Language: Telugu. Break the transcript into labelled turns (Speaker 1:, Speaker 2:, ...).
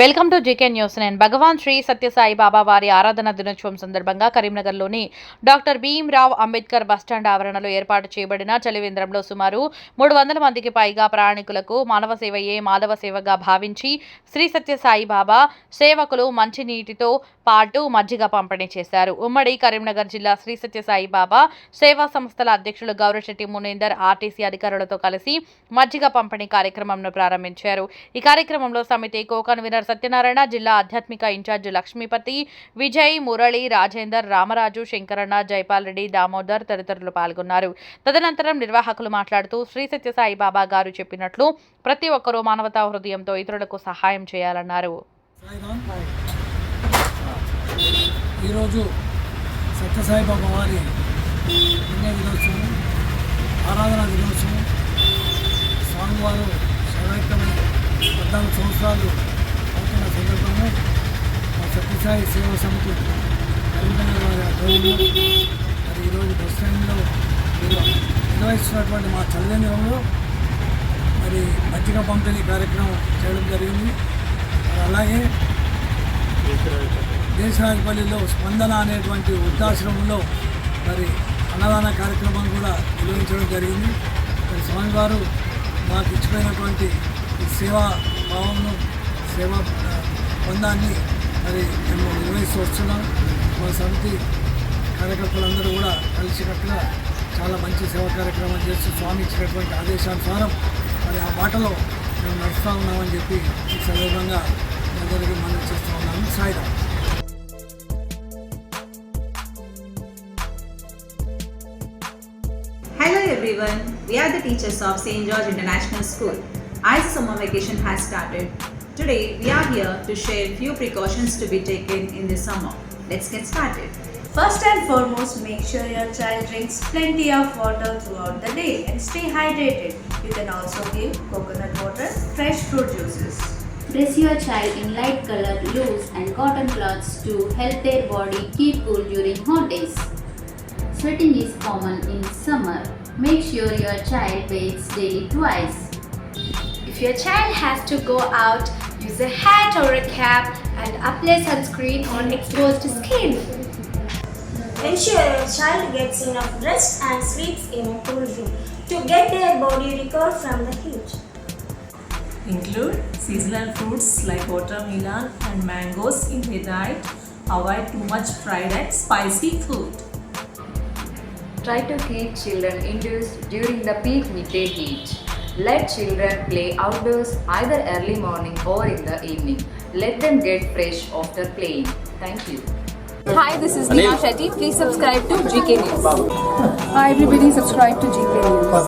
Speaker 1: వెల్కమ్ టు జీకే న్యూస్ నేను. భగవాన్ శ్రీ సత్యసాయి బాబా వారి ఆరాధన దినోత్సవం సందర్భంగా కరీంనగర్లోని డాక్టర్ భీమ్రావ్ అంబేద్కర్ బస్టాండ్ ఆవరణలో ఏర్పాటు చేయబడిన చలివేంద్రంలో సుమారు మూడు వందల మందికి పైగా ప్రయాణికులకు మానవ సేవయే మాధవ సేవగా భావించి శ్రీ సత్యసాయి బాబా సేవకులు మంచినీటితో పాటు మజ్జిగ పంపిణీ చేశారు. ఉమ్మడి కరీంనగర్ జిల్లా శ్రీ సత్యసాయి బాబా సేవా సంస్థల అధ్యక్షులు గౌరశెట్టి మునేందర్ ఆర్టీసీ అధికారులతో కలిసి మజ్జిగ పంపిణీ కార్యక్రమంను ప్రారంభించారు. ఈ కార్యక్రమంలో సమితి కోకన్వీనర్ సత్యనారాయణ జిల్లా ఆధ్యాత్మిక ఇన్ఛార్జ్ లక్ష్మీపతి విజయ్ మురళి రాజేందర్ రామరాజు శంకరన్న జైపాల్ రెడ్డి దామోదర్ తదితరులు పాల్గొన్నారు. తదనంతరం నిర్వాహకులు మాట్లాడుతూ శ్రీ సత్యసాయి బాబా గారు చెప్పినట్లు ప్రతి ఒక్కరూ మానవతా హృదయంతో ఇతరులకు సహాయం చేయాలన్నారు.
Speaker 2: ఈరోజు సత్యసాయిబాబా వారి పుణ్య దినోత్సవం ఆరాధన దినోత్సవం స్వామివారు శైవైక్యమై పద్నాలుగు సంవత్సరాలు అవుతున్న సందర్భంలో మా సత్యసాయి సేవా సమితి కరీంనగర్ వారి ఆధ్వర్యంలో మరి ఈరోజు బస్ స్టాండ్లో నిర్వహిస్తున్నటువంటి మా చల్లేంద్రంలో మరి మజ్జిగ పంపిణీ కార్యక్రమం చేయడం జరిగింది. అలాగే దేశరాజపల్లిలో స్పందన అనేటువంటి వృద్ధాశ్రమంలో మరి అన్నదాన కార్యక్రమం కూడా నిర్వహించడం జరిగింది. మరి స్వామివారు మాకు ఇచ్చిపోయినటువంటి సేవా భావంను సేవా బంధాన్ని మరి మేము నిర్వహిస్తూ వస్తున్నాం. మా సమితి కార్యకర్తలందరూ కూడా కలిసికట్టుగా చాలా మంచి సేవా కార్యక్రమం చేస్తూ స్వామి ఇచ్చినటువంటి ఆదేశానుసారం మరి ఆ బాటలో మేము నడుస్తూ ఉన్నామని చెప్పి ఈ సందర్భంగా అందరికీ మనం చేస్తూ ఉన్నాము. Sairam
Speaker 3: everyone, we are the teachers of St. George International School. As summer vacation has started, today we are here to share few precautions to be taken in the summer. Let's get started.
Speaker 4: First and foremost, make sure your child drinks plenty of water throughout the day and stay hydrated. You can also give coconut water, fresh fruit juices.
Speaker 5: Dress your child in light colored, loose and cotton cloths to help their body keep cool during hot days. Sweating is common in summer. Make sure your child bathes daily twice.
Speaker 6: If your child has to go out, use a hat or a cap and apply sunscreen on exposed skin.
Speaker 7: Ensure your child gets enough rest and sleeps in a cool room to get their body recovered from the heat.
Speaker 8: Include seasonal fruits like watermelon and mangoes in their diet. Avoid too much fried and spicy food.
Speaker 9: Try to keep children indoors during the peak midday heat. Let children play outdoors either early morning or in the evening. Let them get fresh after playing. Thank you.
Speaker 6: Hi, this is Neha Shetty. Please subscribe to GK News.
Speaker 10: Hi everybody, subscribe to GK News.